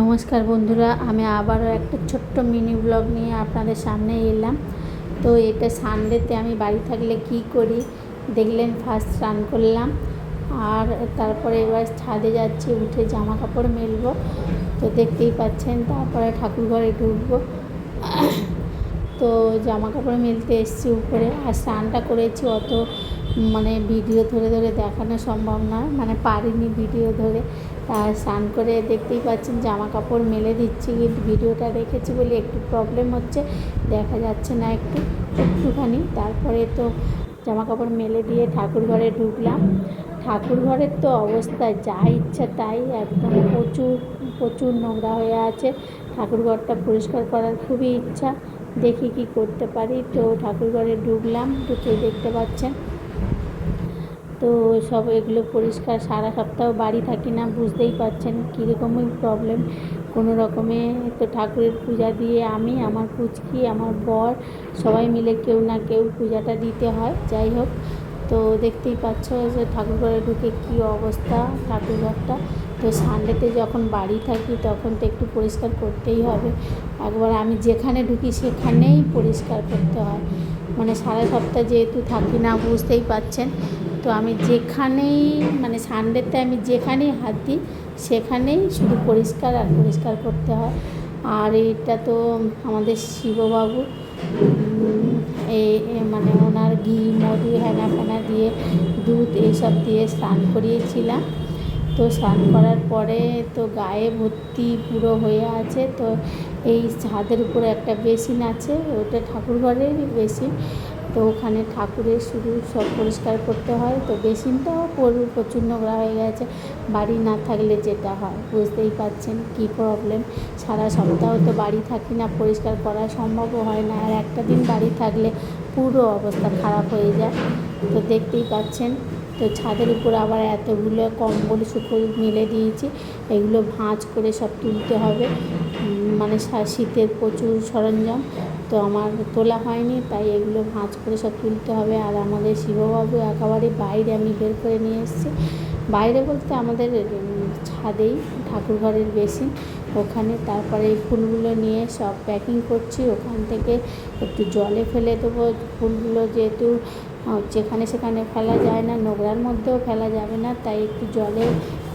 নমস্কার বন্ধুরা, আমি আবারও একটা ছোট্ট মিনি ব্লগ নিয়ে আপনাদের সামনে এলাম। তো এটা সানডেতে আমি বাড়ি থাকলে কি করি? দেখলেন ফার্স্ট স্নান করলাম, আর তারপরে এবার ছাদে যাচ্ছি, উঠে জামা কাপড় মেলবো। তো দেখতেই পাচ্ছেন, তারপরে ঠাকুর ঘরে ঢুকবো। তো জামা কাপড় মেলতে এসছি উপরে, আর স্নানটা করেছি অত মানে ভিডিও ধরে ধরে দেখানো সম্ভব নয় মানে পারিনি ভিডিও ধরে। আর স্নান করে দেখতেই পাচ্ছেন জামা কাপড় মেলে দিচ্ছি, কিন্তু ভিডিওটা রেখেছি বলে একটু প্রবলেম হচ্ছে। দেখা যাচ্ছে না একটু, একটুখানি। তারপরে তো জামা কাপড় মেলে দিয়ে ঠাকুর ঘরে ঢুকলাম। ঠাকুর ঘরের তো অবস্থা, যা ইচ্ছা তাই। একদম প্রচুর প্রচুর নোংরা হয়ে আছে। ঠাকুর ঘরটা পরিষ্কার করার খুবই ইচ্ছা। দেখি কি করতে পারি। তো ঠাকুর ঘরে ঢুকলাম। ঢুকে দেখতে পাচ্ছেন। তো সব এগুলো পরিষ্কার, সারা সপ্তাহ বাড়ি থাকি না, বুঝতেই পারছেন কীরকমই প্রবলেম কোনো রকমে তো ঠাকুরের পূজা দিয়ে আমি, আমার পুচকি, আমার বর, সবাই মিলে কেউ না কেউ পূজাটা দিতে হয়, যাই হোক। তো দেখতেই পাচ্ছ যে ঠাকুর ঘরে ঢুকে কী অবস্থা ঠাকুর ঘরটা। তো সানডেতে যখন বাড়ি থাকি তখন তো একটু পরিষ্কার করতেই হবে। একবার আমি যেখানে ঢুকি সেখানেই পরিষ্কার করতে হয়। মানে সারা সপ্তাহ যেহেতু থাকি না, বুঝতেই পাচ্ছেন তো আমি যেখানেই মানে সানডেতে আমি যেখানেই হাত দিই, সেখানেই শুধু পরিষ্কার আর পরিষ্কার করতে হয়। আর এটা তো আমাদের শিববাবু এই মানে ওনার ঘি, মধু হ্যানা ফ্যানা দিয়ে দুধ এইসব দিয়ে স্নান করিয়েছিলাম। তো স্নান করার পরে তো গায়ে ভর্তি পুরো হয়ে আছে, তো এই ছাদের উপরে একটা বেসিন আছে, ওটা ঠাকুর ঘরেরই বেসিন। তো ওখানে ঠাকুরের শুধু সব পরিষ্কার করতে হয়। তো বেসিনটাও প্রচুর নোংরা হয়ে গেছে। বাড়ি না থাকলে যেটা হয়, বুঝতেই পারছেন কী প্রবলেম সারা সপ্তাহ তো বাড়ি থাকি না, পরিষ্কার করা সম্ভবও হয় না। আর একটা দিন বাড়ি থাকলে পুরো অবস্থা খারাপ হয়ে যায়। তো দেখতেই পাচ্ছেন, তো ছাদের উপর আবার এতগুলো কম্বল শুকো মেলে দিয়েছি। এগুলো ভাঁজ করে সব তুলতে হবে। মানে শীতের প্রচুর সরঞ্জাম। তো আমার তোলা হয়নি, তাই এগুলো ভাঁজ করে সব তুলতে হবে। আর আমাদের শিববাবু একেবারে বাইরে, আমি বের করে নিয়ে এসেছি। বাইরে বলতে আমাদের ছাদেই ঠাকুর ঘরের বেসিন। ওখানে তারপরে এই ফুলগুলো নিয়ে সব প্যাকিং করছি। ওখান থেকে একটু জলে ফেলে দেবো। ফুলগুলো যেহেতু যেখানে সেখানে ফেলা যায় না, নোংরার মধ্যেও ফেলা যাবে না। তাই একটু জলে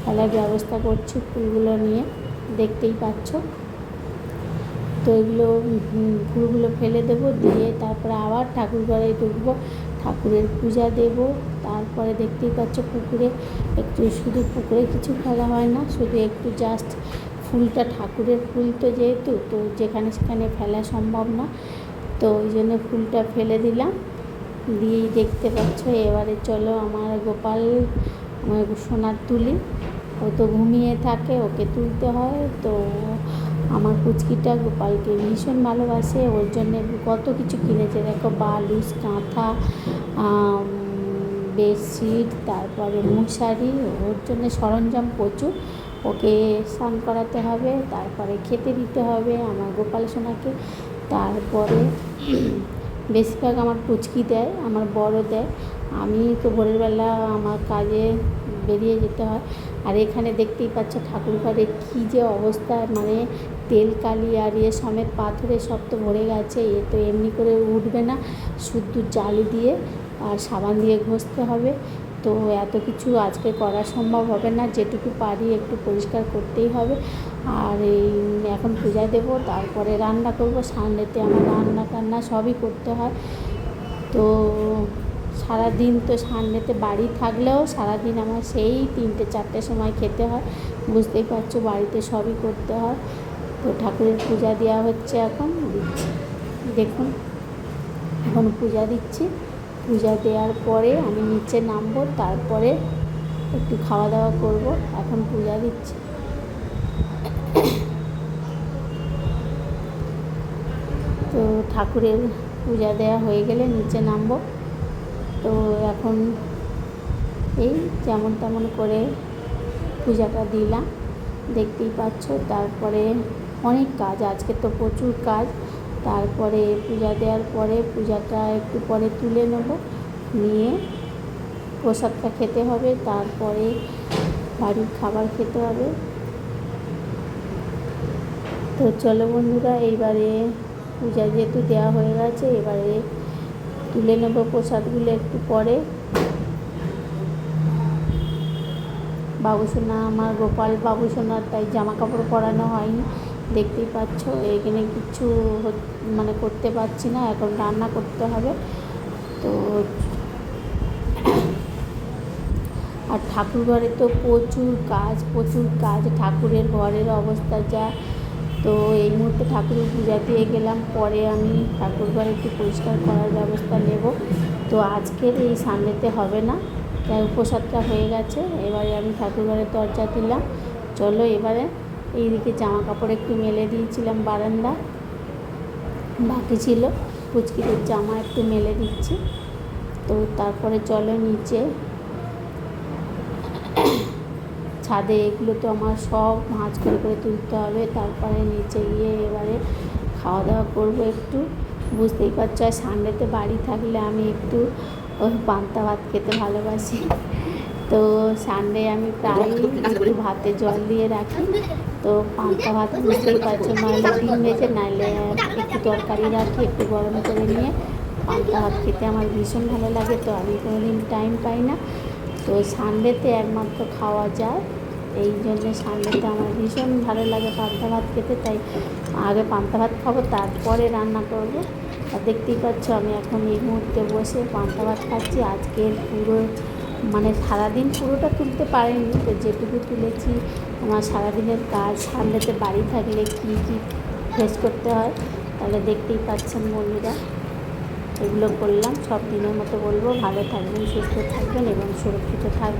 ফেলার ব্যবস্থা করছি ফুলগুলো নিয়ে। দেখতেই পাচ্ছ। তো এগুলো ফুলগুলো ফেলে দেবো, দিয়ে তারপরে আবার ঠাকুর ঘরে ঢুকবো। ঠাকুরের পূজা দেব, তারপরে দেখতেই পাচ্ছ পুকুরে একটু শুধু পুকুরে কিছু ফেলা হয় না, শুধু একটু জাস্ট ফুলটা ঠাকুরের ফুল তো যেহেতু, তো যেখানে সেখানে ফেলা সম্ভব না। তো ওই জন্য ফুলটা ফেলে দিলাম। দিয়েই দেখতে পাচ্ছ, এবারে চলো আমার গোপাল সোনার তুলি। ও তো ঘুমিয়ে থাকে, ওকে তুলতে হয়। তো আমার কুচকিটা গোপালকে ভীষণ ভালোবাসে, ওর জন্য কত কিছু কিনেছে। দেখো বালিশ কাঁথা বেডশিট, তারপরে মশারি, ওর জন্য সরঞ্জাম প্রচুর। ওকে স্নান করাতে হবে, তারপরে খেতে দিতে হবে আমার গোপাল সোনাকে। তারপরে বেশিরভাগ আমার পুচকি দেয়, আমার বড় দেয়। আমি তো ভোরের বেলা আমার কাজে বেরিয়ে যেতে হয়। আর এখানে দেখতেই পাচ্ছ ঠাকুর ঘরে কী যে অবস্থা মানে তেল কালি আর ইয়ে সমেত পাথরে সব তো ভরে গেছে, এ তো এমনি করে উঠবে না। শুদ্ধ জালি দিয়ে আর সাবান দিয়ে ঘষতে হবে। তো এত কিছু আজকে করা সম্ভব হবে না, যেটুকু পারি একটু পরিষ্কার করতেই হবে। আর এই এখন পূজা দেব, তারপরে রান্না করব, সামনেতে আমার রান্না টান্না সবই করতে হয়। তো সারাদিন তো সামনেতে বাড়ি থাকলেও সারাদিন আমার সেই তিনটে চারটের সময় খেতে হয়। বুঝতেই পারছ, বাড়িতে সবই করতে হয়। তো ঠাকুরের পূজা দেওয়া হচ্ছে এখন। দেখুন, এখন পূজা দিচ্ছি। পূজা দেওয়ার পরে আমি নিচে নামবো, তারপরে একটু খাওয়া দাওয়া করব। এখন পূজা দিচ্ছি। তো ঠাকুরের পূজা দেওয়া হয়ে গেলে নিচে নামবো। তো এখন এই যেমন তেমন করে পূজাটা দিলাম, দেখতেই পাচ্ছ। তারপরে অনেক কাজ, আজকে তো প্রচুর কাজ। তারপরে পূজা দেওয়ার পরে পূজাটা একটু পরে তুলে নেব। নিয়ে প্রসাদটা খেতে হবে, তারপরে বাড়ির খাবার খেতে হবে। তো চলো বন্ধুরা, এইবারে পূজা যেহেতু দেওয়া হয়ে গেছে, এবারে তুলে নেব প্রসাদগুলো একটু পরে। বাবুসোনা, আমার গোপাল বাবুসোনার তাই জামা কাপড় পরানো হয়নি। দেখতেই পাচ্ছ, এখানে কিছু মানে করতে পারছি না, এখন রান্না করতে হবে। তো আর ঠাকুর ঘরে তো প্রচুর কাজ প্রচুর কাজ। ঠাকুরের ঘরের অবস্থা যা তো এই মুহূর্তে ঠাকুরের পূজা দিয়ে গেলাম। পরে আমি ঠাকুর ঘরে একটু পরিষ্কার করার ব্যবস্থা নেব। তো আজকের এই সানডেতে হবে না। তাই উপসাদটা হয়ে গেছে। এবারে আমি ঠাকুর ঘরের দরজা দিলাম। চলো এবারে এইদিকে জামা কাপড় একটু মেলে দিয়েছিলাম বারান্দা বাকি ছিল। পুচকিদের জামা একটু মেলে দিচ্ছি। তো তারপরে চলো নিচে ছাদে, এগুলো তো আমার সব ভাঁজ করে করে তুলতে হবে। তারপরে নিচে গিয়ে এবারে খাওয়া দাওয়া করব একটু। বুঝতেই পারছ, আর সানডেতে বাড়ি থাকলে আমি একটু পান্তা ভাত খেতে ভালোবাসি। তো সানডে আমি প্রায় একটু ভাতে জল দিয়ে রাখি। তো পান্তা ভাত বুঝতেই পারছ নাহলে ডিম ভেজে নাহলে একটু তরকারি রাখি, একটু গরম করে নিয়ে পান্তা ভাত খেতে আমার ভীষণ ভালো লাগে। তো আমি কোনোদিন টাইম পাই না। তো সানডেতে একমাত্র খাওয়া যায়। এই জন্যে সানডেতে আমার ভীষণ ভালো লাগে পান্তা ভাত খেতে, তাই আগে পান্তা ভাত খাব, তারপরে রান্না করব। আর দেখতেই পাচ্ছ আমি এখন এই মুহূর্তে বসে পান্তা ভাত খাচ্ছি। আজকের পুরো মানে সারাদিন পুরোটা তুলতে পারিনি, তো যেটুকু তুলেছি, আমার সারাদিনের কাজ, সামনেতে বাড়ি থাকলে কী কী ফেস করতে হয়, তাহলে দেখতেই পাচ্ছেন বন্ধুরা। এগুলো করলাম, সব দিনের মতো বলব, ভালো থাকবেন, সুস্থ থাকবেন এবং সুরক্ষিত থাকবেন।